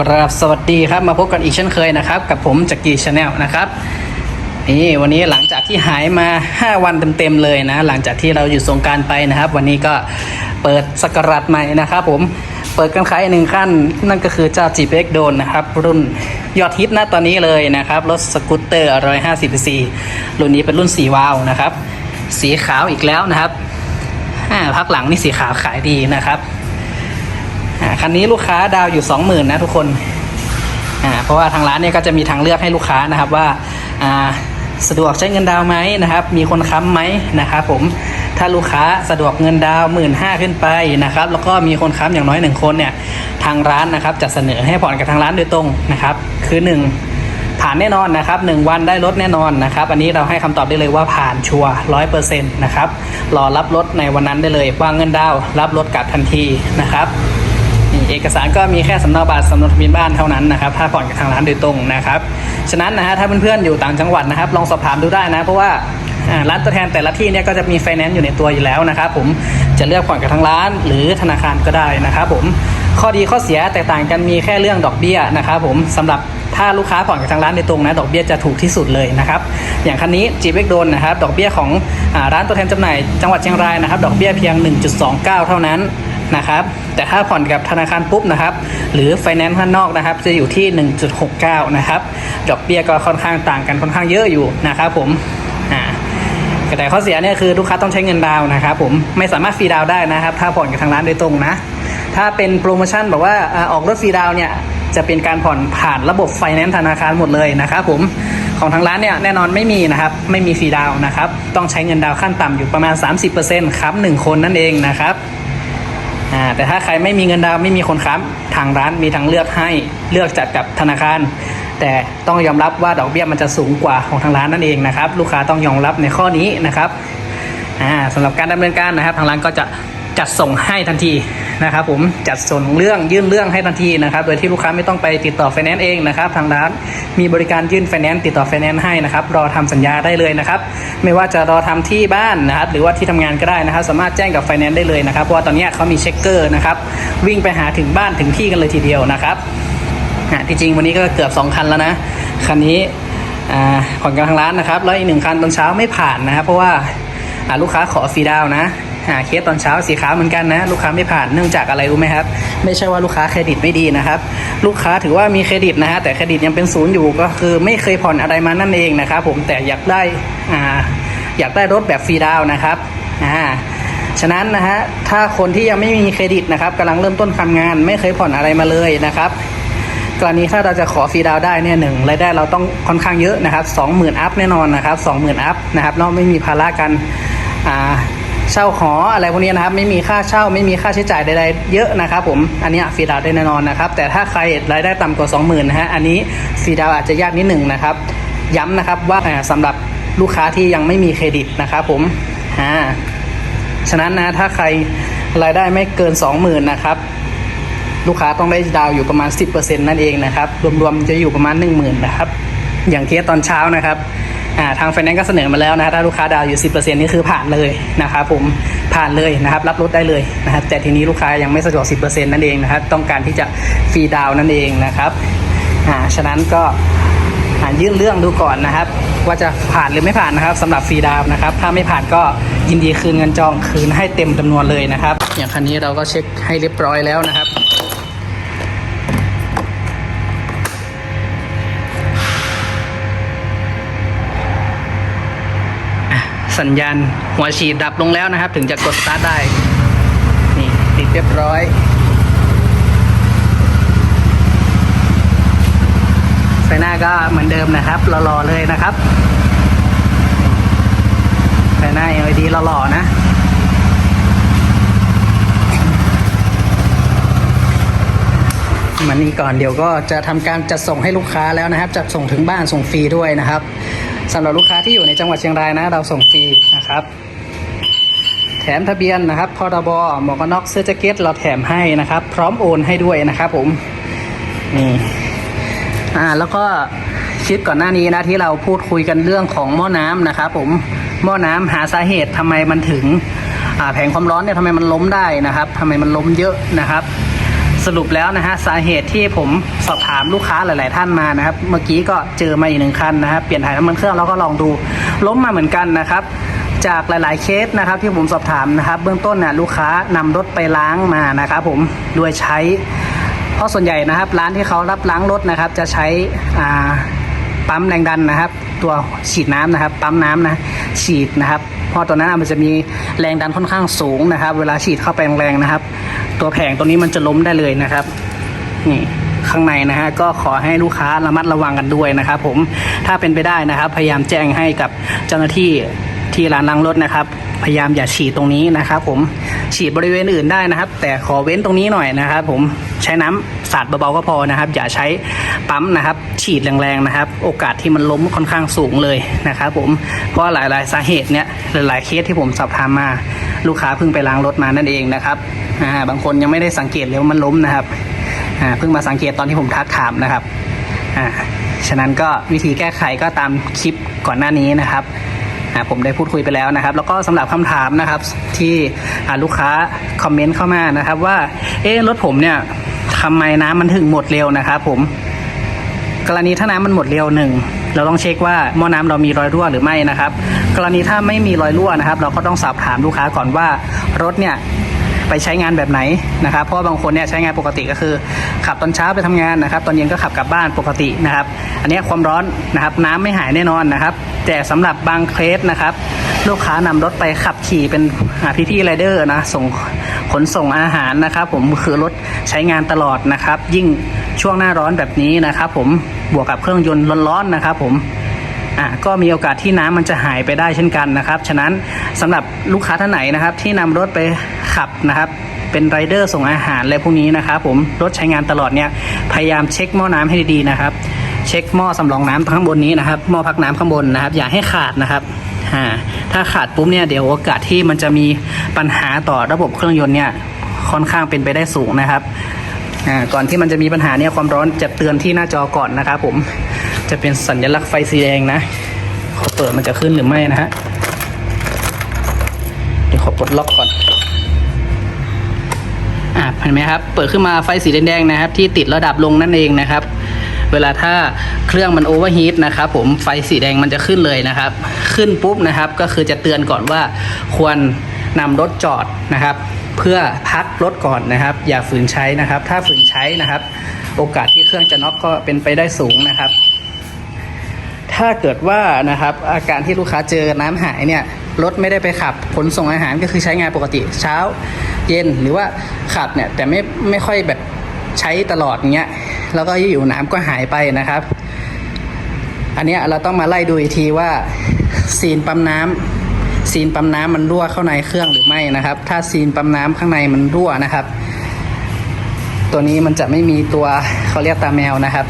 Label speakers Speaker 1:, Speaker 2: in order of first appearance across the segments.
Speaker 1: กราบสวัสดีครับมาพบกันอีกเช่นเคยนะครับ กับผมจักรีชาแนลนะครับนี่วันนี้หลังจากที่หายมา 5 วันเต็มๆเลยนะ หลังจากที่เราอยู่สงการไปนะครับ วันนี้ก็เปิดสกราชใหม่นะครับผมเปิดกันขายหนึ่งขั้น นั่นก็คือเจ้า g p x โดนนะครับ รุ่นยอดฮิตนะตอนนี้เลยนะครับรถสกูตเตอร์ 150cc รุ่นนี้เป็นรุ่นสีวาล์วนะครับ สีขาวอีกแล้วนะครับพักหลังนี่สีขาวขายดีนะครับคันนี้ลูกค้าดาวอยู่ 20,000นะทุกคน อ่าเพราะว่าทางร้านเนี่ยก็จะมีทางเลือกให้ลูกค้านะครับว่าอ่าสะดวกใช้เงินดาวไหมนะครับ มีคนค้ำไหมนะครับผม ถ้าลูกค้าสะดวกเงินดาวหมื่นห้าขึ้นไปนะครับ แล้วก็มีคนค้ำอย่างน้อยหนึ่งคนเนี่ย ทางร้านนะครับจะเสนอให้ผ่อนกับทางร้านโดยตรงนะครับ คือหนึ่งผ่านแน่นอนนะครับหนึ่งวันได้รถแน่นอนนะครับ อันนี้เราให้คำตอบได้เลยว่าผ่านชัวร้อยเปอร์เซ็นต์นะครับ รอรับรถในวันนั้นได้เลยวางเงินดาวรับรถกลับทันทีนะครับ เอกสารก็มีแค่สำเนาบัตรสำเนาทะเบียนบ้านเท่านั้นนะครับถ้าผ่อนกับทางร้านโดยตรงนะครับฉะนั้นนะฮะถ้าเพื่อนๆอยู่ต่างจังหวัดนะครับลองสอบถามดูได้นะเพราะว่าร้านตัวแทนแต่ละที่เนี่ยก็จะมีไฟแนนซ์อยู่ในตัวอยู่แล้วนะครับผมจะเลือกผ่อนกับทางร้าน หรือธนาคารก็ได้นะครับผมข้อดีข้อเสียแตกต่างกันมีแค่เรื่องดอกเบี้ยนะครับผมสำหรับถ้าลูกค้าผ่อนกับทางร้านโดยตรงนะดอกเบี้ยจะถูกที่สุดเลยนะครับอย่างคันนี้จีเบกโดนนะครับดอกเบี้ยของอร้านตัวแทนจำหน่ายจังหวัดเชียงรายนะครับดอกเบี้ยเพียง 1.29 เท่านั้น นะครับแต่ถ้าผ่อนกับธนาคารปุ๊บนะครับหรือไฟแนนซ์ข้างนอกนะครับจะอยู่ที่ 1.69 นะครับดอกเบี้ยก็ค่อนข้างต่างกันค่อนข้างเยอะอยู่นะครับผมอ่าแต่ข้อเสียเนี่ยคือลูกค้าต้องใช้เงินดาวนะครับผมไม่สามารถฟรีดาวได้นะครับ ถ้าผ่อนกับทางร้านโดยตรงนะ ถ้าเป็นโปรโมชั่นแบบว่าออกรถฟรีดาวเนี่ยจะเป็นการผ่อนผ่านระบบไฟแนนซ์ธนาคารหมดเลยนะครับผมของทางร้านเนี่ยแน่นอนไม่มีนะครับไม่มีฟรีดาวนะครับต้องใช้เงินดาวขั้นต่ำอยู่ประมาณ 30%ครับหนึ่งคนนั่นเองนะครับ อ่าแต่ถ้าใครไม่มีเงินดาวน์ไม่มีคนค้ำทางร้านมีทางเลือกให้เลือกจัดกับธนาคาร แต่ต้องยอมรับว่าดอกเบี้ยมันจะสูงกว่าของทางร้านนั่นเองนะครับ ลูกค้าต้องยอมรับในข้อนี้นะครับอ่าสำหรับการดำเนินการนะครับ ทางร้านก็จะ จัดส่งให้ทันทีนะครับผมจัดส่งเรื่องยื่นเรื่องให้ทันทีนะครับ โดยที่ลูกค้าไม่ต้องไปติดต่อไฟแนนซ์เองนะครับ ทางร้านมีบริการยื่นไฟแนนซ์ติดต่อไฟแนนซ์ให้นะครับ รอทำสัญญาได้เลยนะครับ ไม่ว่าจะรอทำที่บ้านนะครับ หรือว่าที่ทำงานก็ได้นะครับ สามารถแจ้งกับไฟแนนซ์ได้เลยนะครับ เพราะว่าตอนนี้เขามีเช็คเกอร์นะครับ วิ่งไปหาถึงบ้านถึงที่กันเลยทีเดียวนะครับอะที่จริงวันนี้ก็เกือบ 2 คันแล้วนะ คันนี้อ่าผ่อนกับทางร้านนะครับ แล้วอีกหนึ่งคันตอนเช้าไม่ผ่านนะครับ เพราะว่าลูกค้าขอฟรีดาวนะ อ่าเคสตอนเช้าสีขาวเหมือนกันนะ ลูกค้าไม่ผ่านเนื่องจากอะไรรู้ไหมครับ ไม่ใช่ว่าลูกค้าเครดิตไม่ดีนะครับ ลูกค้าถือว่ามีเครดิตนะฮะแต่เครดิตยังเป็นศูนย์อยู่ก็คือไม่เคยผ่อนอะไรมานั่นเองนะครับผมแต่อยากได้อ่าอยากได้รถแบบฟรีดาวนะครับอ่าฉะนั้นนะฮะถ้าคนที่ยังไม่มีเครดิตนะครับกำลังเริ่มต้นทำงาน ไม่เคยผ่อนอะไรมาเลยนะครับกรณีถ้าเราจะขอฟรีดาวได้เนี่ยหนึ่งรายได้เราต้องค่อนข้างเยอะนะครับสองหมื่นอัพแน่นอนนะครับสองหมื่นอัพนะครับเราไม่มีภาระกันอ่า เช่าหออะไรพวกนี้นะครับ ไม่มีค่าเช่าไม่มีค่าใช้จ่ายใดๆเยอะนะครับผมอันนี้ฟรีดาวได้แน่นอนนะครับ แต่ถ้าใครรายได้ต่ำกว่า 20,000นะฮะอันนี้ฟรีดาวอาจจะยากนิดหนึ่งนะครับ ย้ำนะครับว่าอ่าสำหรับลูกค้าที่ยังไม่มีเครดิตนะครับผมอ่าฉะนั้นนะถ้าใครรายได้ไม่เกิน 20,000นะครับลูกค้าต้องได้ดาวอยู่ประมาณ 10%นั่นเองนะครับ รวมๆจะอยู่ประมาณ 10,000 นะครับ อย่างเคสตอนเช้านะครับ อ่าทางไฟแนนซ์ก็เสนอมาแล้วนะฮะถ้าลูกค้าดาวอยู่ 10%นี่คือผ่านเลยนะครับผมผ่านเลยนะครับรับรถได้เลยนะครับแต่ทีนี้ลูกค้ายังไม่สะดวก 10%นั่นเองนะครับต้องการที่จะฟรีดาวนั่นเองนะครับอ่าฉะนั้นก็อ่ายื่นเรื่องดูก่อนนะครับ ว่าจะผ่านหรือไม่ผ่านนะครับสำหรับฟรีดาวน์นะครับ ถ้าไม่ผ่านก็ยินดีคืนเงินจองคืนให้เต็มจำนวนเลยนะครับ อย่างคันนี้เราก็เช็คให้เรียบร้อยแล้วนะครับ สัญญาณหัวฉีดดับลงแล้วนะครับ ถึงจะกดสตาร์ทได้ นี่ติดเรียบร้อยไฟหน้าก็เหมือนเดิมนะครับหล่อๆเลยนะครับไฟหน้า LED หล่อๆนะมันนี่ก่อนเดี๋ยวก็จะทำการจัดส่งให้ลูกค้าแล้วนะครับ จัดส่งถึงบ้านส่งฟรีด้วยนะครับ สำหรับลูกค้าที่อยู่ในจังหวัดเชียงรายนะ เราส่งฟรีนะครับ แถมทะเบียนนะครับพรบหมวกกันน็อกเสื้อแจ็คเก็ตเราแถมให้นะครับ พร้อมโอนให้ด้วยนะครับผมนี่อ่าแล้วก็คลิปก่อนหน้านี้นะที่เราพูดคุยกันเรื่องของหม้อน้ำนะครับผมหม้อน้ำหาสาเหตุทำไมมันถึงแผงความร้อนเนี่ยทำไมมันล้มได้นะครับทำไมมันล้มเยอะนะครับ สรุปแล้วนะฮะสาเหตุที่ผมสอบถามลูกค้าหลาย ๆ ท่านมานะครับ เมื่อกี้ก็เจอมาอีกหนึ่งคันนะครับเปลี่ยนถ่ายน้ำมันเครื่องแล้วก็ลองดูล้มมาเหมือนกันนะครับ จากหลาย ๆ เคสนะครับ ที่ผมสอบถามนะครับ เบื้องต้นเนี่ยลูกค้านำรถไปล้างมานะครับผมโดยใช้ เพราะส่วนใหญ่นะครับ ร้านที่เขารับล้างรถนะครับ จะใช้ปั๊มแรงดันนะครับ ตัวฉีดน้ำนะครับ ปั๊มน้ำนะฉีดนะครับเพราะตัวนั้นมันจะมีแรงดันค่อนข้างสูงนะครับ เวลาฉีดเข้าไปแรงๆนะครับ ตัวแผงตัวนี้มันจะล้มได้เลยนะครับนี่ข้างในนะฮะก็ขอให้ลูกค้าระมัดระวังกันด้วยนะครับผมถ้าเป็นไปได้นะครับ พยายามแจ้งให้กับเจ้าหน้าที่ ที่ร้านล้างรถนะครับ พยายามอย่าฉีดตรงนี้นะครับ ผมฉีดบริเวณอื่นได้นะครับ แต่ขอเว้นตรงนี้หน่อยนะครับ ผมใช้น้ำสาดเบาๆก็พอนะครับ อย่าใช้ปั๊มนะครับ ฉีดแรงๆนะครับ โอกาสที่มันล้มค่อนข้างสูงเลยนะครับ ผมเพราะหลายๆ สาเหตุเนี่ยหลายๆเคสที่ผมสอบถามมา ลูกค้าเพิ่งไปล้างรถมานั่นเองนะครับอ่าบางคนยังไม่ได้สังเกตเลยว่ามันล้มนะครับอ่าเพิ่งมาสังเกตตอนที่ผมทักถามนะครับอ่าฉะนั้นก็วิธีแก้ไขก็ตามคลิปก่อนหน้านี้นะครับ ผมได้พูดคุยไปแล้วนะครับ แล้วก็สำหรับคำถามนะครับที่ลูกค้าคอมเมนต์เข้ามานะครับ ว่าเอ๊รถผมเนี่ยทำไมน้ำมันถึงหมดเร็วนะครับผมกรณีถ้าน้ำมันหมดเร็วหนึ่งเราต้องเช็คว่าหม้อน้ำเรามีรอยรั่วหรือไม่นะครับ กรณีถ้าไม่มีรอยรั่วนะครับ เราก็ต้องสอบถามลูกค้าก่อนว่ารถเนี่ย ไปใช้งานแบบไหนนะครับ เพราะบางคนเนี่ยใช้งานปกติก็คือขับตอนเช้าไปทำงานนะครับตอนเย็นก็ขับกลับบ้านปกตินะครับ อันนี้ความร้อนนะครับน้ำไม่หายแน่นอนนะครับ แต่สำหรับบางเคสนะครับลูกค้านำรถไปขับขี่เป็นพี่พี่ไรเดอร์นะส่งขนส่งอาหารนะครับ ผมคือรถใช้งานตลอดนะครับ ยิ่งช่วงหน้าร้อนแบบนี้นะครับ ผมบวกกับเครื่องยนต์ร้อนๆนะครับ ผม อะก็มีโอกาสที่น้ำมันจะหายไปได้เช่นกันนะครับ ฉะนั้นสำหรับลูกค้าท่านไหนนะครับ ที่นำรถไปขับนะครับเป็นไรเดอร์ส่งอาหารอะไรพวกนี้นะครับผมรถใช้งานตลอดเนี่ยพยายามเช็คหม้อน้ำให้ดีๆนะครับ เช็คหม้อสำรองน้ำข้างบนนี้นะครับหม้อพักน้ำข้างบนนะครับ อย่าให้ขาดนะครับถ้าขาดปุ๊บเนี่ยเดี๋ยวโอกาสที่มันจะมีปัญหาต่อระบบเครื่องยนต์เนี่ยค่อนข้างเป็นไปได้สูงนะครับก่อนที่มันจะมีปัญหาเนี่ยความร้อนจะเตือนที่หน้าจอก่อนนะครับผม จะเป็นสัญลักษณ์ไฟสีแดงนะขอเปิดมันจะขึ้นหรือไม่นะฮะเดี๋ยวขอปลดล็อกก่อนอ่าเห็นไหมครับ เปิดขึ้นมาไฟสีแดงๆนะครับ ที่ติดระดับลงนั่นเองนะครับ เวลาถ้าเครื่องมันโอเวอร์ฮีทนะครับผมไฟสีแดงมันจะขึ้นเลยนะครับ ขึ้นปุ๊บนะครับ ก็คือจะเตือนก่อนว่าควรนำรถจอดนะครับ เพื่อพักรถก่อนนะครับ อย่าฝืนใช้นะครับ ถ้าฝืนใช้นะครับ โอกาสที่เครื่องจะน็อกก็เป็นไปได้สูงนะครับ ถ้าเกิดว่านะครับอาการที่ลูกค้าเจอน้ำหายเนี่ยรถไม่ได้ไปขับขนส่งอาหารก็คือใช้งานปกติเช้าเย็นหรือว่าขับเนี่ยแต่ไม่ไม่ค่อยแบบใช้ตลอดอย่างเงี้ยแล้วก็อยู่น้ำก็หายไปนะครับ อันนี้เราต้องมาไล่ดูอีกทีว่าซีนปั๊มน้ำซีนปั๊มน้ำมันรั่วเข้าในเครื่องหรือไม่นะครับ ถ้าซีนปั๊มน้ำข้างในมันรั่วนะครับ ตัวนี้มันจะไม่มีตัวเขาเรียกตาแมวนะครับ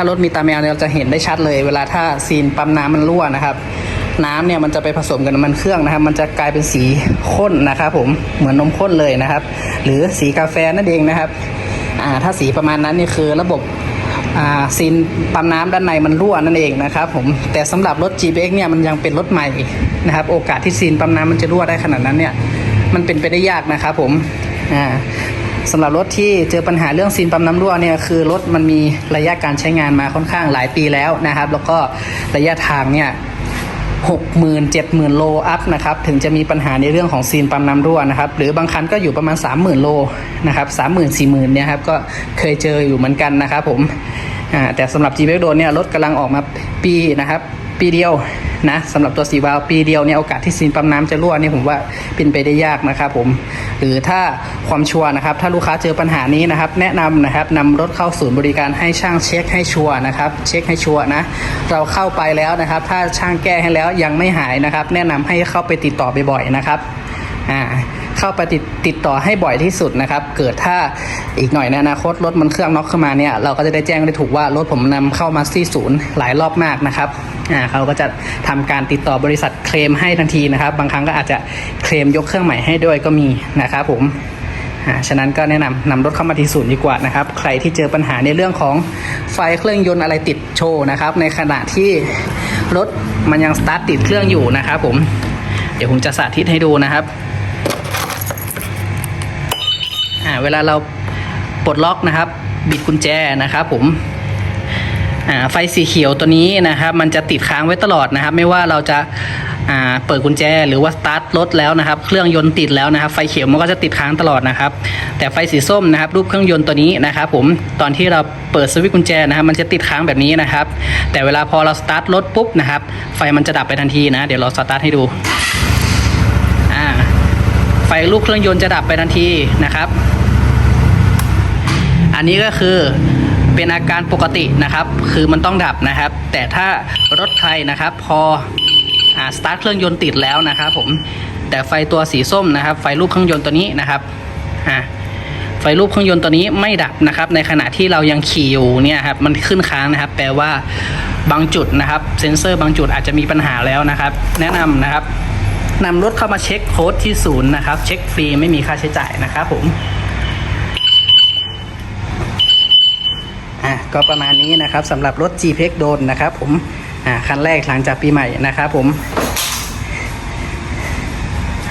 Speaker 1: ถ้ารถมีตาแมวเนี่ยเราจะเห็นได้ชัดเลย เวลาถ้าซีนปั๊มน้ำมันรั่วนะครับ น้ำเนี่ยมันจะไปผสมกับน้ำมันเครื่องนะครับ มันจะกลายเป็นสีข้นนะครับผมเหมือนนมข้นเลยนะครับ หรือสีกาแฟนั่นเองนะครับอ่าถ้าสีประมาณนั้นนี่คือระบบอ่าซีนปั๊มน้ำด้านในมันรั่วนั่นเองนะครับผมแต่สำหรับรถ GBX เนี่ยมันยังเป็นรถใหม่นะครับ โอกาสที่ซีนปั๊มน้ำมันจะรั่วได้ขนาดนั้นเนี่ยมันเป็นไปได้ยากนะครับผมอ่า สำหรับรถที่เจอปัญหาเรื่องซีนปั๊มน้ำรั่วเนี่ยคือรถมันมีระยะการใช้งานมาค่อนข้างหลายปีแล้วนะครับ แล้วก็ระยะทางเนี่ยหกหมื่นเจ็ดหมื่นโลอัพนะครับถึงจะมีปัญหาในเรื่องของซีนปั๊มน้ำรั่วนะครับหรือบางคันก็อยู่ประมาณ 3 0,000 โลนะครับสามหมื่นสี่หมื่นเนี่ยครับก็เคยเจออยู่เหมือนกันนะครับผมแต่สำหรับ g b x โดนเนี่ยรถกำลังออกมาปีนะครับ ปีเดียวนะสำหรับตัวสีวาลวปีเดียวเนี่ยโอกาสที่ซีนปั๊มน้ำจะรั่วเนี่ยผมว่าเป็นไปได้ยากนะครับผมหรือถ้าความชัวร์นะครับถ้าลูกค้าเจอปัญหานี้นะครับแนะนำนะครับนำรถเข้าศูนย์บริการให้ช่างเช็คให้ชัวร์นะครับเช็คให้ชัวร์นะเราเข้าไปแล้วนะครับ ถ้าช่างแก้ให้แล้วยังไม่หายนะครับ แนะนำให้เข้าไปติดต่อบ่อยๆนะครับอ่าเข้าไปติดติดต่อให้บ่อยที่สุดนะครับ เกิดถ้าอีกหน่อยในอนาคตรถมันเครื่องน็อกขึ้นมาเนี่ยเราก็จะได้แจ้งได้ถูกว่ารถผมนำเข้ามาที่ศูนย์หลายรอบมากนะครับ เขาก็จะทำการติดต่อบริษัทเคลมให้ทันทีนะครับ บางครั้งก็อาจจะเคลมยกเครื่องใหม่ให้ด้วยก็มีนะครับผมฉะนั้นก็แนะนำนำรถเข้ามาที่ศูนย์ดีกว่านะครับ ใครที่เจอปัญหาในเรื่องของไฟเครื่องยนต์อะไรติดโชว์นะครับ ในขณะที่รถมันยังสตาร์ทติดเครื่องอยู่นะครับผม เดี๋ยวผมจะสาธิตให้ดูนะครับเวลาเราปลดล็อกนะครับ บิดกุญแจนะครับผม ไฟสีเขียวตัวนี้นะครับมันจะติดค้างไว้ตลอดนะครับ ไม่ว่าเราจะาเปิดกุญแจหรือว่าสตาร์ทรถแล้วนะครับ เครื่องยนต์ติดแล้วนะครับ ไฟเขียวมันก็จะติดค้างตลอดนะครับ แต่ไฟสีส้มนะครับ รูปเครื่องยนต์ตัวนี้นะครับ ผมตอนที่เราเปิดสวิตช์กุญแจนะครับ มันจะติดค้างแบบนี้นะครับ แต่เวลาพอเราสตาร์ทรถปุ๊บนะครับ ไฟมันจะดับไปทันทีนะ เดี๋ยวเราสตาร์ทให้ดูอ่าไฟลูกเครื่องยนต์จะดับไปทันทีนะครับ อันนี้ก็คือ เป็นอาการปกตินะครับ คือมันต้องดับนะครับ แต่ถ้ารถใครนะครับ พออ่าสตาร์ทเครื่องยนต์ติดแล้วนะครับผมแต่ไฟตัวสีส้มนะครับ ไฟรูปเครื่องยนต์ตัวนี้นะครับอ่าไฟรูปเครื่องยนต์ตัวนี้ไม่ดับนะครับ ในขณะที่เรายังขี่อยู่เนี่ยครับมันขึ้นค้างนะครับ แปลว่าบางจุดนะครับ เซ็นเซอร์บางจุดอาจจะมีปัญหาแล้วนะครับ แนะนำนะครับนำรถเข้ามาเช็คโค้ดที่ศูนย์นะครับ เช็คฟรีไม่มีค่าใช้จ่ายนะครับผม อะก็ประมาณนี้นะครับสำหรับรถ g p e x โดนนะครับผมอ่าคันแรกหลังจากปีใหม่นะครับผม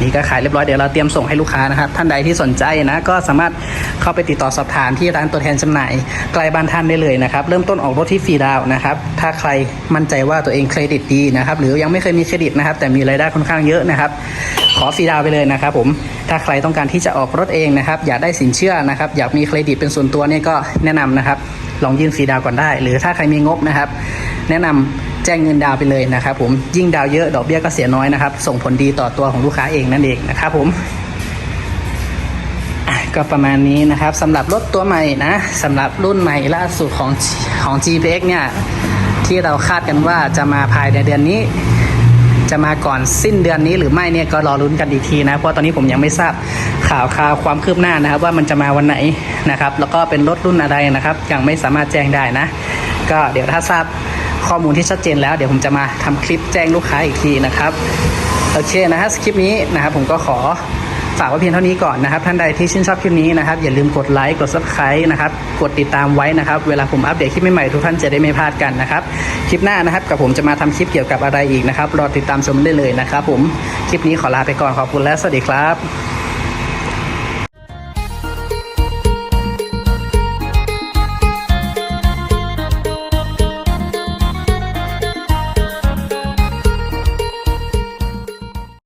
Speaker 1: นี่ก็ขายเรียบร้อยเดี๋ยวเราเตรียมส่งให้ลูกค้านะครับ ท่านใดที่สนใจนะ ก็สามารถเข้าไปติดต่อสอบถามที่ร้านตัวแทนจำหน่ายใกล้บ้านท่านได้เลยนะครับ เริ่มต้นออกรถที่ฟรีดาวนะครับ ถ้าใครมั่นใจว่าตัวเองเครดิตดีนะครับ หรือยังไม่เคยมีเครดิตนะครับ แต่มีรายได้ค่อนข้างเยอะนะครับ ขอฟรีดาวไปเลยนะครับผมถ้าใครต้องการที่จะออกรถเองนะครับ อยากได้สินเชื่อนะครับ อยากมีเครดิตเป็นส่วนตัวเนี่ยก็แนะนำนะครับ ลองยื่นฟรีดาวก่อนได้ หรือถ้าใครมีงบนะครับ แนะนำแจ้งเงินดาวไปเลยนะครับ ผมยิ่งดาวเยอะดอกเบี้ยก็เสียน้อยนะครับ ส่งผลดีต่อตัวของลูกค้าเองนั่นเองนะครับผมก็ประมาณนี้นะครับสำหรับรถตัวใหม่นะสำหรับรุ่นใหม่ล่าสุดของของ GPX เนี่ยที่เราคาดกันว่าจะมาภายในเดือนนี้ จะมาก่อนสิ้นเดือนนี้หรือไม่เนี่ยก็รอลุ้นกันอีกทีนะ เพราะตอนนี้ผมยังไม่ทราบข่าวข่าวความคืบหน้านะครับ ว่ามันจะมาวันไหนนะครับ แล้วก็เป็นรถรุ่นอะไรนะครับ ยังไม่สามารถแจ้งได้นะ ก็เดี๋ยวถ้าทราบข้อมูลที่ชัดเจนแล้วเดี๋ยวผมจะมาทำคลิปแจ้งลูกค้าอีกทีนะครับโอเคนะฮะคลิปนี้นะครับผมก็ขอ ฝากไว้เพียงเท่านี้ก่อนนะครับ ท่านใดที่ชื่นชอบคลิปนี้นะครับ อย่าลืมกดไลค์กด subscribe นะครับ กดติดตามไว้นะครับ เวลาผมอัปเดตคลิปใหม่ๆทุกท่านจะได้ไม่พลาดกันนะครับ คลิปหน้านะครับกับผมจะมาทำคลิปเกี่ยวกับอะไรอีกนะครับ รอติดตามชมได้เลยนะครับ ผม คลิปนี้ขอลาไปก่อนขอบคุณและสวัสดีครับ